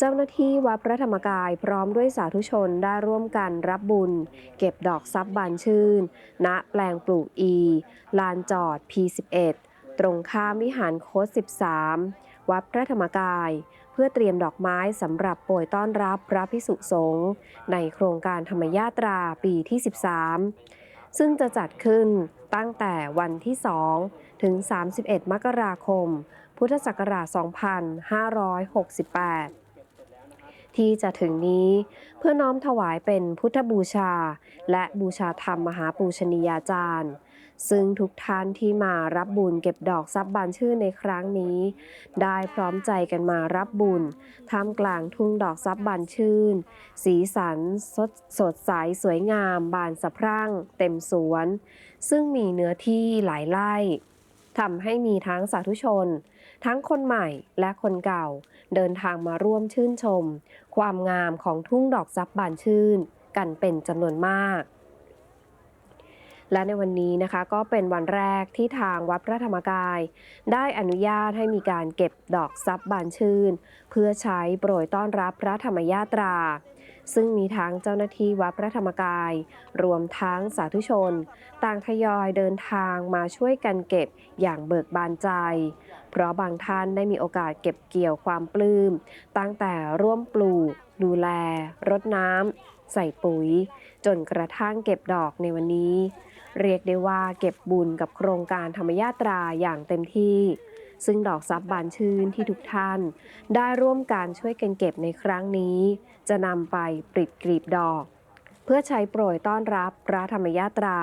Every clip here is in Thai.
เจ้าหน้าที่วัดพระธรรมกายพร้อมด้วยสาธุชนได้ร่วมกันรับบุญ เก็บดอกซับบานชื่น ณแปลงปลูกอี ลานจอด P11 ตรงข้ามวิหารโคส13 วัดพระธรรมกาย เพื่อเตรียมดอกไม้สำหรับโปรยต้อนรับพระพิสุสงฆ์ในโครงการธรรมยาตราปีที่ 13 ซึ่งจะจัดขึ้นตั้งแต่วันที่ 2 ถึง 31 มกราคม พุทธศักราช 2568 ที่จะถึงนี้เพื่อน้อมถวายเป็นพุทธบูชา และบูชาธรรมมหาปูชนียาจารย์ ซึ่งทุกท่านที่มารับบุญเก็บดอกซับบานชื่นในครั้งนี้ ได้พร้อมใจกันมารับบุญท่ามกลางทุ่งดอกซับบานชื่น สีสันสดสดใสสวยงาม บานสะพรั่ง เต็มสวน ซึ่งมีเนื้อที่หลายไร่ ทำให้มีทั้งสาธุชน ทั้งคนใหม่และคนเก่า เดินทางมาร่วมชื่นชม ความงามของทุ่งดอกซับบานชื่น กันเป็นจำนวนมากและในวันนี้นะคะก็เป็นวันแรกที่ทางวัดพระธรรมกาย ได้อนุญาตให้มีการเก็บดอกซับบานชื่น เพื่อใช้โปรยต้อนรับพระธรรมยาตรา ซึ่งมีทั้งเจ้าหน้าที่วัดพระธรรมกาย รวมทั้งสาธุชน ต่างทยอยเดินทางมาช่วยกันเก็บอย่างเบิกบานใจ เพราะบางท่านได้มีโอกาสเก็บเกี่ยวความปลื้ม ตั้งแต่ร่วมปลูก ดูแล รดน้ำ ใส่ปุ๋ย จนกระทั่งเก็บดอกในวันนี้ เรียกได้ว่าเก็บบุญกับโครงการธรรมยาตราอย่างเต็มที่ ซึ่งดอกซับบานชื่นที่ทุกท่าน ได้ร่วมการช่วยกันเก็บในครั้งนี้ จะนำไปปลิดกลีบดอก เพื่อใช้โปรยต้อนรับพระธรรมยาตรา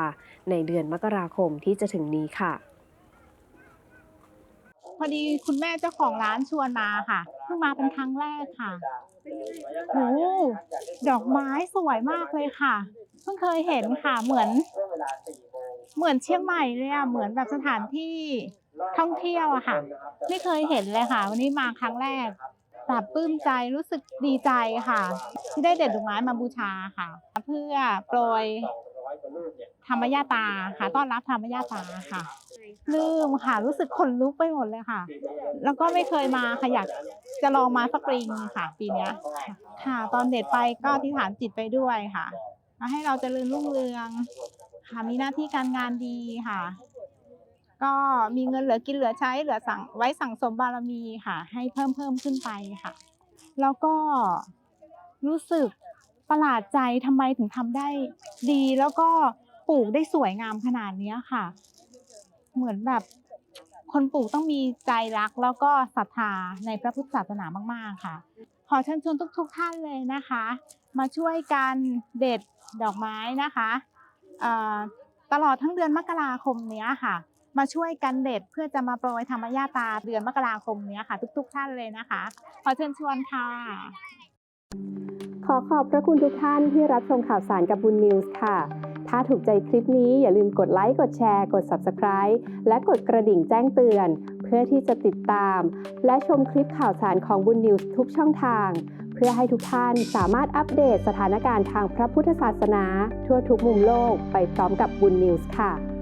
ในเดือนมกราคมที่จะถึงนี้ค่ะ พอดีคุณแม่เจ้าของร้านชวนมาค่ะเพิ่งมาเป็นครั้งแรกค่ะโอ้ดอกไม้สวยมากเลยค่ะ เพิ่งเคยเห็นค่ะเหมือน เหมือนเชียงใหม่เลยอะเหมือนแบบสถานที่ ท่องเที่ยวอะค่ะ ไม่เคยเห็นเลยค่ะ วันนี้มาครั้งแรกปรับปลื้มใจรู้สึกดีใจค่ะ ที่ได้เด็ดดอกไม้มาบูชาค่ะ เพื่อโปรยธรรมญาตาค่ะต้อนรับธรรมญาตาค่ะลืมค่ะรู้สึกขนลุกไปหมดเลยค่ะ แล้วก็ไม่เคยมาค่ะอยากจะลองมาสักปีนึงค่ะ ปีนี้ค่ะ ตอนเด็ดไปก็อธิษฐานจิตไปด้วยค่ะมาให้เราเจริญรุ่งเรือง ค่ะมีหน้าที่การงานดีค่ะ ก็มีเงินเหลือกินเหลือใช้เหลือสั่งไว้สั่งสมบารมีค่ะ ให้เพิ่มเพิ่มขึ้นไปค่ะ แล้วก็รู้สึกประหลาดใจทำไมถึงทำได้ดี แล้วก็ปลูกได้สวยงามขนาดนี้ค่ะ เหมือนแบบคนปลูกต้องมีใจรักแล้วก็ศรัทธาในพระพุทธศาสนามากๆค่ะ ขอเชิญชวนทุก ๆ ท่านเลยนะคะ มาช่วยกันเด็ดดอกไม้นะคะตลอดทั้งเดือนมกราคมเนี้ยค่ะ มาช่วยกันเด็ดเพื่อจะมาโปรยธรรมญาตาเดือนมกราคมนี้ค่ะ ทุก ๆ ท่านเลยนะคะ ขอเชิญชวนค่ะ ขอขอบพระคุณทุกท่านที่รับชมข่าวสารกับบุญนิวส์ค่ะ ถ้าถูกใจคลิปนี้อย่าลืมกดไลค์ กดแชร์ กด Subscribe และกดกระดิ่งแจ้งเตือน เพื่อที่จะติดตาม และชมคลิปข่าวสารของบุญนิวส์ทุกช่องทางเพื่อให้ทุกท่านสามารถอัปเดตสถานการณ์ทางพระพุทธศาสนา ทั่วทุกมุมโลกไปพร้อมกับบุญนิวส์ค่ะ